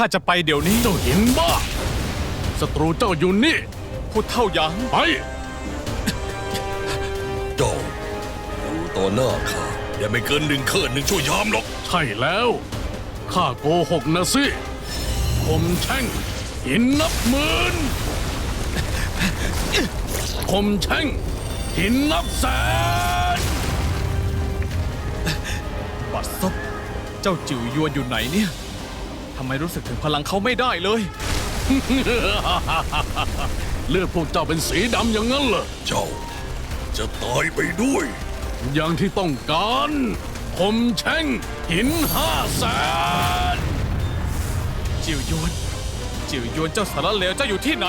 ข้าจะไปเดี๋ยวนี้ เจ้าหินบ้าศัตรูเจ้าอยู่นี่พูดเท่าหยางไป เจ้าอยู่ต่อหน้าข้าอย่าไม่เกินหนึ่งเคินหนึ่งชั่วยามหรอก ใช่แล้ว ข้าโกหกนะสิคมแช่งหินนับหมื่นคมแช่งหินนับแสน บัดซบเจ้าจิ๋วยวนอยู่ไหนเนี่ย ทำไมรู้สึกถึงพลังเขาไม่ได้เลย เลือดพวกเจ้าเป็นสีดำอย่างนั้นเหรอ เจ้า จะตายไปด้วย อย่างที่ต้องการคมแช่งหินห้าแสนจิ๋วยวนจิ๋วยวนเจ้าสารเลวเจ้าอยู่ที่ไหน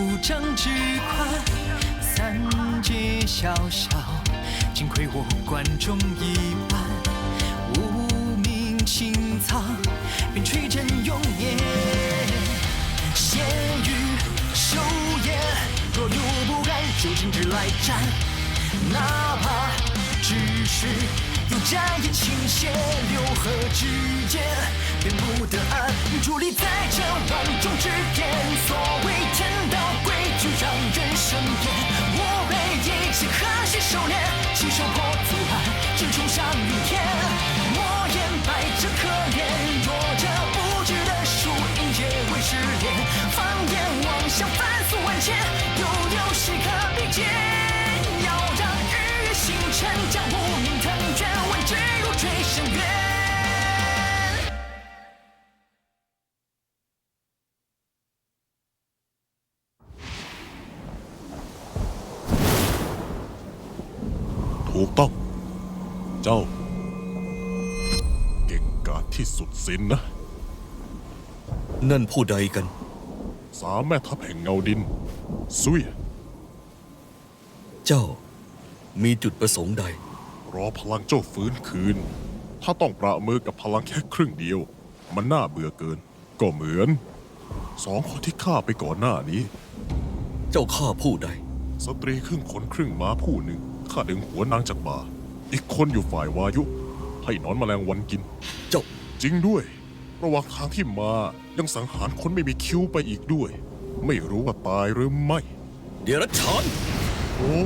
五丈之宽，三界小小，尽窥我关中一般。无名轻藏，便吹阵永灭。仙雨修颜，若有不甘，就今日来战。哪怕只是。用战也倾斜，六合之间便不得安。伫立在这万众之巅，所谓天道规矩让人生厌。我被一切和谐收敛，亲手破 ถูกต้อง เจ้า เก่งกาจที่สุดสิ้นนะ นั่นผู้ใดกัน สามแม่ทัพแห่งเงาดิน ซุย เจ้า มีจุดประสงค์ใด รอพลังเจ้าฟื้นคืน ถ้าต้องประมือกับพลังแค่ครึ่งเดียว มันน่าเบื่อเกิน ก็เหมือน สองคนที่ฆ่าไปก่อนหน้านี้ เจ้าข้าผู้ใด สตรีครึ่งคนครึ่งม้าผู้หนึ่ง ฆ่าดึงหัวนางจากบ่า อีกคนอยู่ฝ่ายวายุ ให้หนอนแมลงวันกิน เจ้าจริงด้วย ระหว่างทางที่มายังสังหารคนไม่มีคิ้วไปอีกด้วย ไม่รู้ว่าตายหรือไม่ เดรัจฉานโอ้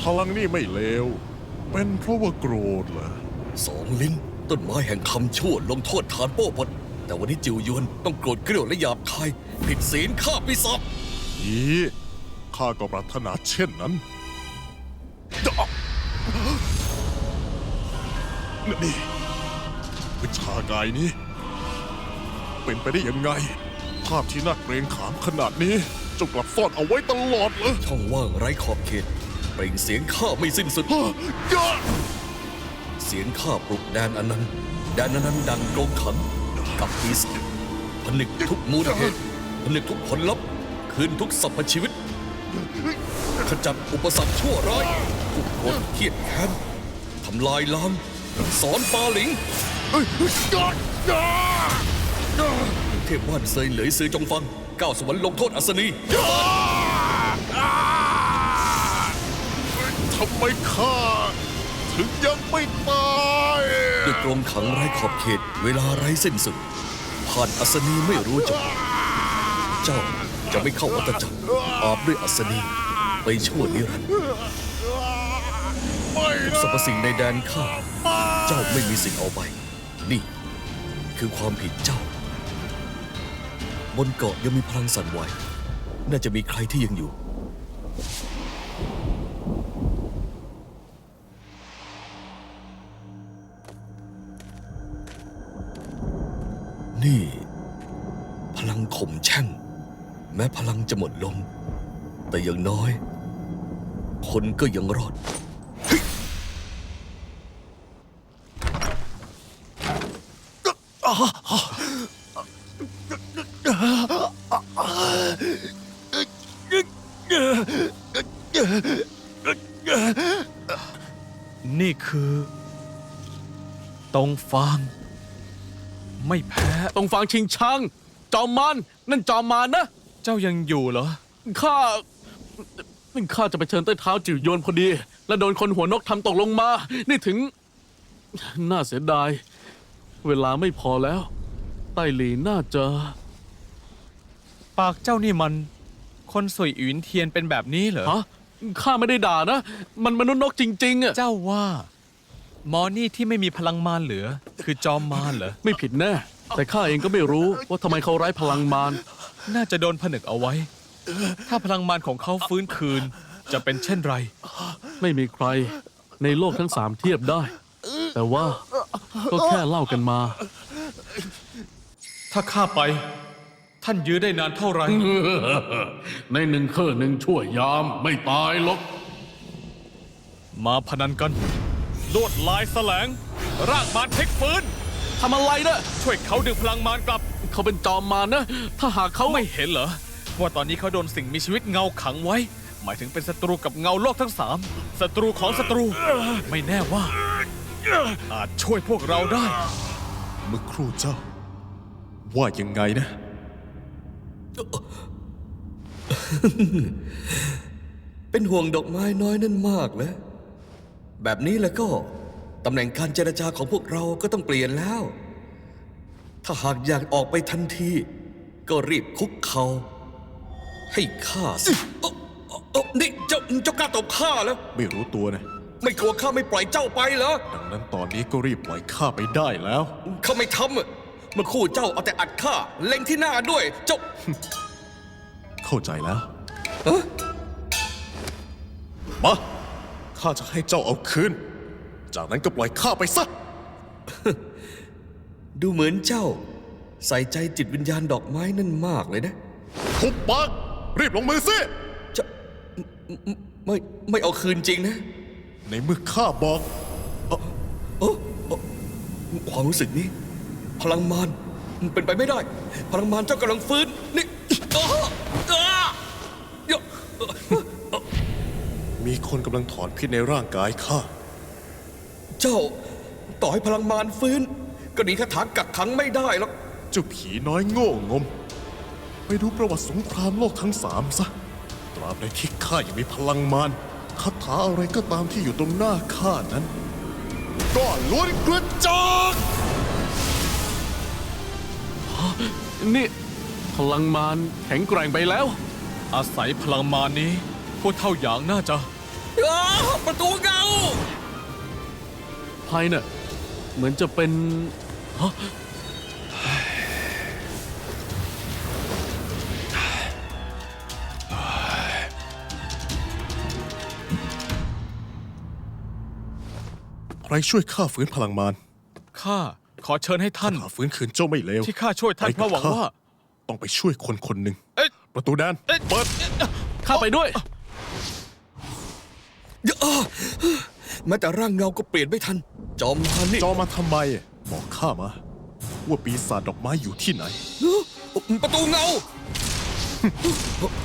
พลังนี่ไม่เลว เป็นเพราะว่าโกรธเหรอ สองลิ้น ต้นไม้แห่งคำชั่วลงโทษฐานโป้ปดแต่วันนี้จิวยวนต้องโกรธเกลียวและหยาบคาย ผิดศีลฆ่าปีศาจอีข้าก็ปรารถนาเช่นนั้น นี่วิชากายนี้ เป็นไปได้ยังไง ภาพที่น่าเกรงขามขนาดนี้เจ้ากลับซ่อนเอาไว้ตลอดเลยช่องว่างไร้ขอบเขตเปล่งเสียงข้าไม่สิ้นสุดฮะยะเสียงข้าปลุกแดนอนันต์แดนอนันต์ดังโกรงขังกับปีศาจผนึกทุกมูลเหตุผนึกทุกผลลัพธ์คืนทุกสรรพชีวิต ขจัดอุปสรรคชั่วร้ายทุกคนเกียดแค้นทำลายล้าง สอนปาหลิงเทพว่านเซยเหลยซือจงฟังก้าวสวรรค์ลงโทษอัศนีทำไมข้าถึงยังไม่ตายด้วยกรงขังไร้ขอบเขต เวลาไร้สิ้นสุด ผ่านอัศนีไม่รู้จบเจ้าจะไม่เข้าวัฏจักรอาบด้วยอัศนีไปชั่วนิรันดร์ ไม่สรรพสิ่งในแดนข้า เจ้าไม่มีสิทธิ์เอาไป นี่ คือความผิดเจ้า บนเกาะยังมีพลังสั่นไหว น่าจะมีใครที่ยังอยู่ นี่ พลังข่มแช่ง แม้พลังจะหมดลง แต่อย่างน้อย คนก็ยังรอด นี่คือตรงฟาง ไม่แพ้ ตรงฟางชิงชัง จอมมานนั่นจอมมานนะ เจ้ายังอยู่เหรอ ข้าข้าจะไปเชิญใต้เท้าจิ๋วโยนพอดี แล้วโดนคนหัวนกทำตกลงมา นี่ถึง น่าเสียดาย เวลาไม่พอแล้วใต้หลีน่าจะ ปากเจ้านี่มัน คนสวยอินเทียนเป็นแบบนี้เหรอ ฮะ ข้าไม่ได้ด่านะ มันมนุษย์นกจริง ๆอะเจ้าว่า หมอนี่ที่ไม่มีพลังมารเหลือ คือจอมมารเหรอ ไม่ผิดแน่ แต่ข้าเองก็ไม่รู้ว่าทำไมเขาไร้พลังมาร น่าจะโดนผนึกเอาไว้ ถ้าพลังมารของเขาฟื้นคืน จะเป็นเช่นไร ไม่มีใครในโลกทั้งสามเทียบได้ แต่ว่า ก็แค่เล่ากันมา ถ้าข้าไป ท่านยื้อได้นานเท่าไหร่ ในหนึ่งเคอหนึ่งชั่วยามไม่ตายหรอก มาพนันกันลวดลายแสลงรากมารเทคฟื้น ทำอะไรนะช่วยเขาดึงพลังมารกลับ เขาเป็นจอมมารนะ ถ้าหากเขาเขาไม่เห็นเหรอ ว่าตอนนี้เขาโดนสิ่งมีชีวิตเงาขังไว้ หมายถึงเป็นศัตรูกับเงาโลกทั้งสามศัตรูของศัตรู ไม่แน่ว่า อาจช่วยพวกเราได้ เมื่อครู่เจ้า ว่ายังไงนะ เป็นห่วงดอกไม้น้อยนั่นมากเลยแบบนี้แล้วก็ตำแหน่งการเจรจาของพวกเราก็ต้องเปลี่ยนแล้ว ถ้าหากอยากออกไปทันที ก็รีบคุกเขา ให้ข้าสิเอ้าเอ้าเอ้านี่เจ้าเจ้ากล้าตบข้าแล้ว ไม่รู้ตัวนะ ไม่กลัวข้าไม่ปล่อยเจ้าไปเหรอ ดังนั้นตอนนี้ก็รีบปล่อยข้าไปได้แล้ว ข้าไม่ทำอะเมื่อครู่เจ้าเอาแต่อัดข้าเล็งที่หน้าด้วย เจ้าเข้าใจแล้วมา ข้าจะให้เจ้าเอาคืน จากนั้นก็ปล่อยข้าไปซะ ดูเหมือนเจ้า ใส่ใจจิตวิญญาณดอกไม้นั่นมากเลยนะ ทุบปากรีบลงมือสิ จะไม่ไม่ไม่เอาคืนจริงนะ ในเมื่อข้าบอกความรู้สึกนี้ พลังมารมันเป็นไปไม่ได้ พลังมารเจ้ากำลังฟื้นนี่อ้าอ้าเดี๋ยวมีคนกำลังถอนพิษในร่างกายข้า เจ้าต่อให้พลังมารฟื้น ก็หนีคาถากักขังไม่ได้หรอกเจ้าผีน้อยโง่งม ไปดูประวัติสงครามโลกทั้งสามซะ ตราบใดที่ข้ายังมีพลังมาร คาถาอะไรก็ตามที่อยู่ตรงหน้าข้านั้นก็ล้วนกระจอกนี่พลังมารแข็งแกร่งไปแล้ว อาศัยพลังมารนี้ พวกเท่าอย่างน่าจะอ้าประตูเงาภายน่ะเหมือนจะเป็นฮะ ช่วยข้าฟื้นพลังมารข้าขอเชิญให้ท่านข้าฟื้นคืนเจ้าไม่เลวที่ข้าช่วยท่านเพราะหวังว่า ต้องไปช่วยคนคนหนึ่งเอ๊ะประตูแดนเอ๊ะเปิดข้าไปด้วยเดี๋ยวอ้าแม้แต่ร่างเงาก็เปลี่ยนไม่ทัน จอมพันนี่จอมาทำไม บอกข้ามา ว่าปีศาจดอกไม้อยู่ที่ไหน ประตูเงา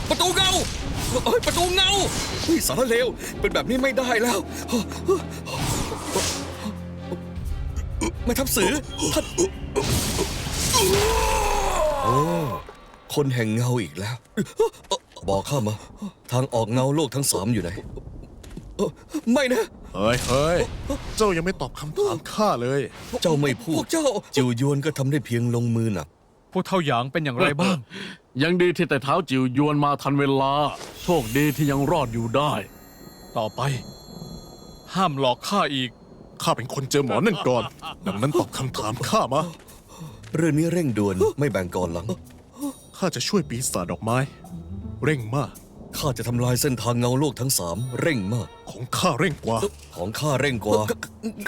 ประตูเงาเฮ้ยประตูเงาเฮ้ยสารเลวเป็นแบบนี้ไม่ได้แล้ว ไม่ทับสือท่านโอ้คนแห่งเงาอีกแล้ว บอกข้ามา ทางออกเงาโลกทั้งสามอยู่ไหนเอ่อไม่นะ เฮ้ยเฮ้ยเจ้ายังไม่ตอบคำถามข้าเลย เจ้าไม่พูดเจ้าจิวยวนก็ทำได้เพียงลงมือหนักพวกเท่าอย่างเป็นอย่างไรบ้าง ยังดีที่แต่เท้าจิ๋วยวนมาทันเวลา โชคดีที่ยังรอดอยู่ได้ ต่อไป ห้ามหลอกข้าอีก ข้าเป็นคนเจอหมอนั่นก่อนดังนั้นตอบคำถามข้ามา เรื่องนี้เร่งด่วนไม่แบ่งก่อนหลัง ข้าจะช่วยปีศาจดอกไม้ เร่งมาก ข้าจะทำลายเส้นทางเงาโลกทั้งสามเร่งมาก ของข้าเร่งกว่า ของข้าเร่งกว่า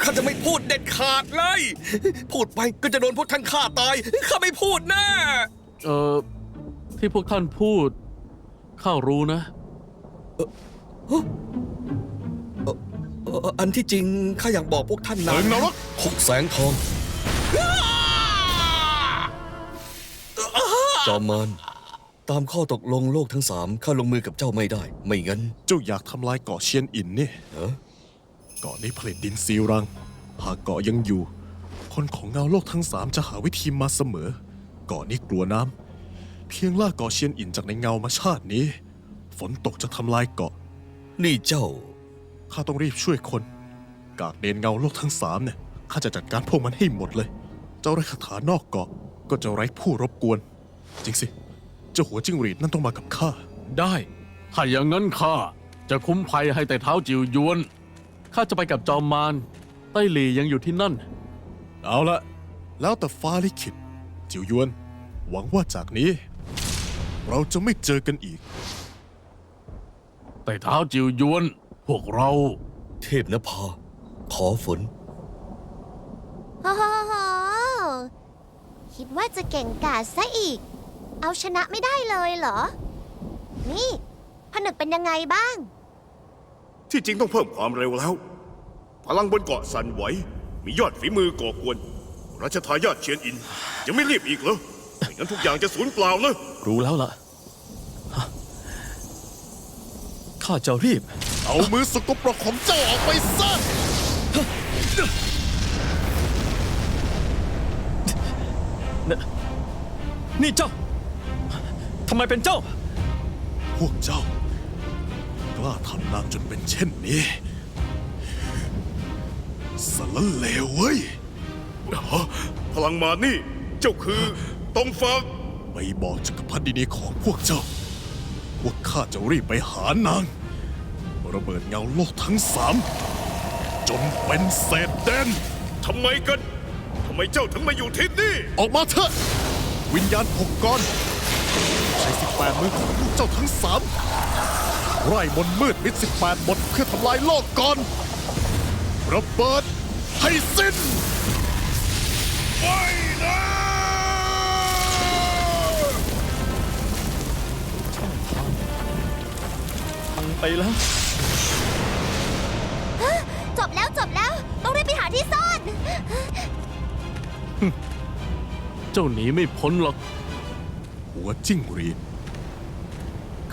ข้าจะไม่พูดเด็ดขาดเลย พูดไปก็จะโดนพวกท่านฆ่าตาย ข้าไม่พูดแน่เอ่อที่พวกท่านพูด ข้ารู้นะเอ่ออันที่จริงข้าอยากบอกพวกท่านนะเอิงนรก คุกแสงทองจอมมารตามข้อตกลงโลกทั้งสามข้าลงมือกับเจ้าไม่ได้ ไม่งั้น เจ้าอยากทำลายเกาะเชียนอินนี่เหรอ เกาะนี้ผลิตดินซีรัง หากเกาะยังอยู่ คนของเงาโลกทั้งสามจะหาวิธีมาเสมอ เกาะนี้กลัวน้ำเพียงล่าเกาะเชียนอินจากในเงามาชาตินี้ ฝนตกจะทำลายเกาะ นี่เจ้า ข้าต้องรีบช่วยคน กากเดนเงาโลกทั้งสามเนี่ยข้าจะจัดการพวกมันให้หมดเลย เจ้าไร้คาถานอกเกาะก็จะไร้ผู้รบกวน จริงสิ เจ้าหัวจิ้งหรีดนั่นต้องมากับข้า ได้ ถ้าอย่างนั้นข้าจะคุ้มภัยให้แต่เท้าจิวยวน ข้าจะไปกับจอมมารไต้หลียังอยู่ที่นั่น เอาละ แล้วแต่ฟ้าลิขิต จิวยวน หวังว่าจากนี้ เราจะไม่เจอกันอีก แต่เท้าจิวยวนพ วกเรา เทพนภา ขอฝน โอ้โหคิดว่าจะเก่งกาจซะอีก เอาชนะไม่ได้เลยเหรอ นี่ผนึกเป็นยังไงบ้าง ที่จริงต้องเพิ่มความเร็วแล้ว พลังบนเกาะสั่นไหว มียอดฝีมือก่อกวน รัชทายาทเชียนอิน ยังไม่รีบอีกเหรอไม่งั้นทุกอย่างจะสูญเปล่าเลย รู้แล้วล่ะฮะ ข้าจะรีบ เอามือสกปรกของเจ้าออกไปซะนี่เจ้า ทำไมเป็นเจ้า พวกเจ้ากล้าทำนางจนเป็นเช่นนี้สารเลวเว้ย พลังมานี่ เจ้าคือต้องฟังไม่บอกจักรพรรดินีของพวกเจ้าพวกข้าจะรีบไปหานาง ระเบิดเงาโลกทั้งสามจนเป็นเศษเด่นทำไมกัน ทำไมเจ้าถึงมาอยู่ที่นี่ ออกมาเถอะ วิญญาณหกกรใช้สิบแปดมือของพวกเจ้าทั้งสามไร่มนต์มืดมิดสิบแปดบทเพื่อทำลายโลกก่อนระเบิดให้สิ้นพังไปแล้ว จบแล้วจบแล้ว ต้องรีบไปหาที่ซ่อน เจ้าหนีไม่พ้นหรอก หัวจิ้งหรีด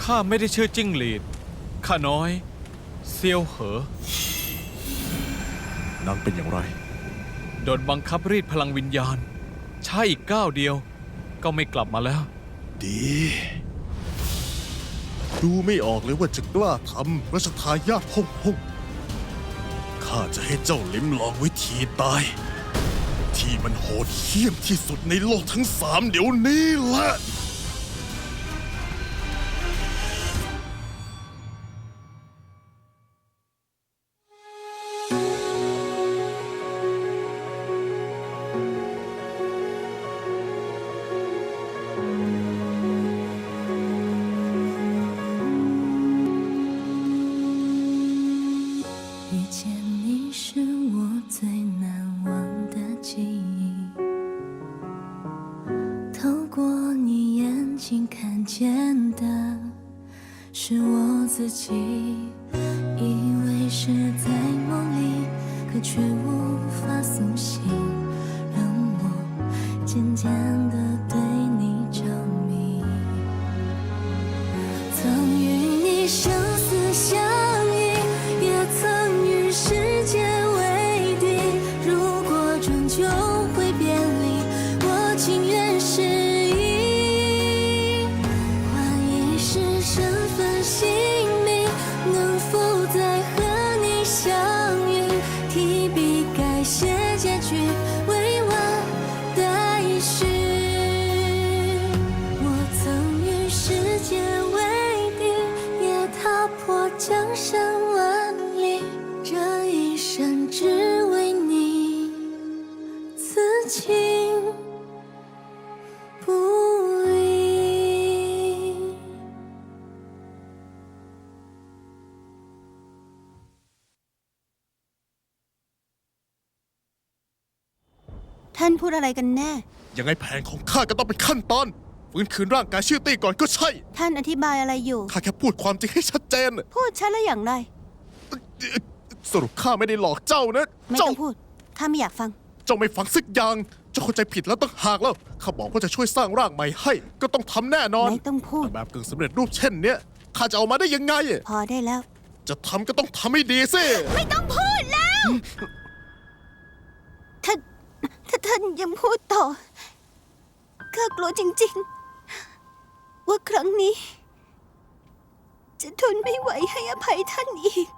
ข้าไม่ได้ชื่อจิ้งหรีด ข้าน้อย เซียวเหอ นางเป็นอย่างไร โดนบังคับรีดพลังวิญญาณ ใช่อีกก้าวเดียว ก็ไม่กลับมาแล้ว ดี ดูไม่ออกเลยว่าจะกล้าทำรัชทายาทฮ่องฮ่อง ข้าจะให้เจ้าลิ้มลองวิธีตาย ที่มันโหดเหี้ยมที่สุดในโลกทั้งสามเดี๋ยวนี้แหละ 见的是我自己，以为是在梦里，可却无法苏醒，านพูดอะไรกันแน่ ยังไงแผนของข้าก็ต้องเป็นขั้นตอนฟื้นคืนร่างกายชื่อตี้ก่อนก็ใช่ ท่านอธิบายอะไรอยู่ ข้าแค่พูดความจริงให้ชัดเจน พูดชัดแล้วอย่างไร สรุปข้าไม่ได้หลอกเจ้านะ ไม่ต้องพูดข้าไม่อยากฟัง เจ้าไม่ฟังสักอย่าง เจ้าเข้าใจผิดแล้วต้องหากแล้ว ข้าบอกว่าจะช่วยสร้างร่างใหม่ให้ ก็ต้องทำแน่นอนไม่ต้องพูด แต่แบบกึ่งสำเร็จรูปเช่นเนี้ยข้าจะเอามาได้ยังไง พอได้แล้ว จะทำก็ต้องทำให้ดีสิ ไม่ต้องพูดแล้ว ท่าน ถ้าท่านยังพูดต่อข้ากลัวจริง ๆ ว่าครั้งนี้ จะทนไม่ไหวให้อภัยท่านอีก